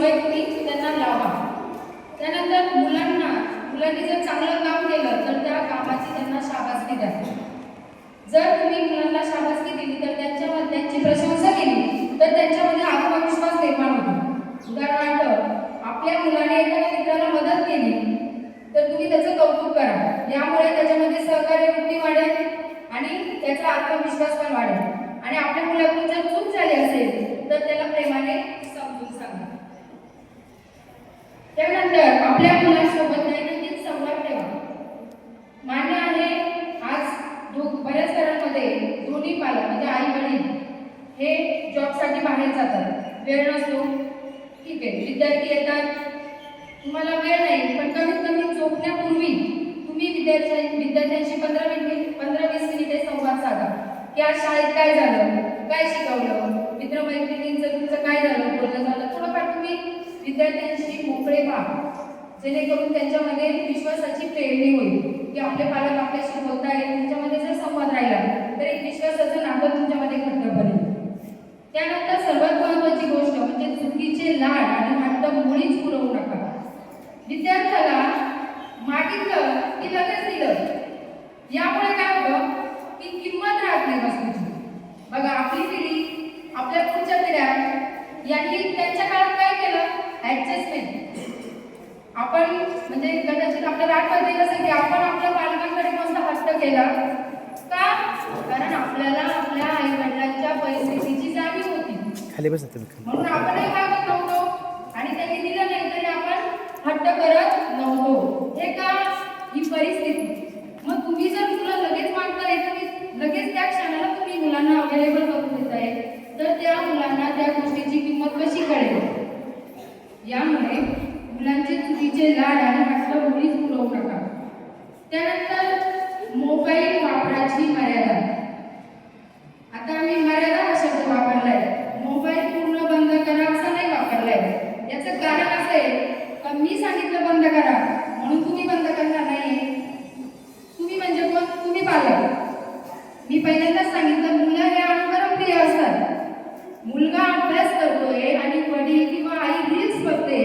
सवय तुम्ही त्यांना लावा. त्यानंतर मुलांना मुलांनी जर चांगलं काम केलं तर त्या कामाची त्यांना शाबासकी द्या. जर तुम्ही मुलांना शाबासकी दिली तर त्यांच्यामध्ये त्यांची प्रशंसा केली तर त्यांच्यामध्ये आत्मविश्वास निर्माण होतो. उदाहरणार्थ आपल्या मुलाने एखाद्या मित्राला मदत केली तर तुम्ही त्याचं कौतुक करा. यामुळे त्याच्यामध्ये सहकार्य वृत्ती वाढेल आणि त्याचा आत्मविश्वास पण वाढेल. आणि आपल्या मुलाकडून जर चूक झाली असेल तर त्याला प्रेम त्यानंतर आपल्या मुलांसोबत दैनंदिन संवाद ठेवा. मान्य आहे आज बऱ्याच घरांमध्ये दोन्ही पालक म्हणजे आई वडील हे जॉबसाठी बाहेर जातात. वेळ नसतो. ठीक आहे विद्यार्थी येतात. तुम्हाला वेळ नाही पण कमीत कमी झोपण्यापूर्वी तुम्ही विद्यार्थ्या विद्यार्थ्यांशी पंधरा मिनिटे पंधरा वीस मिनिटे संवाद साधा. की आज शाळेत काय झालं? काय शिकवलं? मित्रमैत्रिणींचं तुमचं काय झालं? बोललं झालं? थोडंफार तुम्ही विद्यार्थ्यांशी ठेवा जेणेकरून त्यांच्यामध्ये विश्वासाची प्रेरणी होईल. की आपले पालक आपल्याशी बोलतायत त्यांच्यामध्ये जर संवाद राहिला तर एक विश्वासाचं नातं तुमच्यामध्ये घट्ट बनेल. त्यानंतर सर्वात महत्वाची गोष्ट म्हणजे चुकीचे लाड आणि हट्ट मुळीच पुरवू नका. विद्यार्थ्याला मागितलं की लगेच दिलं. यामुळे काय होतं? की किंमत राहत नाही वस्तूची. बघा आपली पिढी आपल्या पुढच्या पिढ्या यांनी त्यांच्या काळात काय केलं ऍडजस्टमेंट आपण म्हणजे कदाचित आपल्याला आठवत येईल असेल की आपण आपल्या पालकांकडे मस्त हट्ट केला? का? कारण आपल्याला आपल्या आई वडिलांच्या परिस्थितीची जाणीव होती. खाली बसा म्हणून आपणही मागत नव्हतो आणि त्यांनी दिलं नाही तरी आपण हट्ट करत नव्हतो. हे का? ही परिस्थिती. मग तुम्ही जर मुलं लगेच मागताय तुम्ही लगेच त्या क्षणाला तुम्ही मुलांना अवेलेबल करून देताय तर त्या मुलांना त्या गोष्टीची किंमत कशी कळेल? यामुळे मुलांचे चुकीचे लाड आणि हट्ट मुळीच पुरवू नका त्यानंतर मोबाईल वापराची मर्यादा आता आम्ही मर्यादा हा शब्द वापरलाय मोबाईल पूर्ण बंद करा असं नाही वापरलाय याचं कारण असं आहे का मी सांगितलं बंद करा म्हणून तुम्ही बंद करणार नाहीये तुम्ही म्हणजे कोण तुम्ही पालक मी पहिल्यांदाच सांगितलं मुलं हे अनुकरणप्रिय असतात. मुलगा अभ्यास करतोय आणि वडील किंवा आई रील्स बघते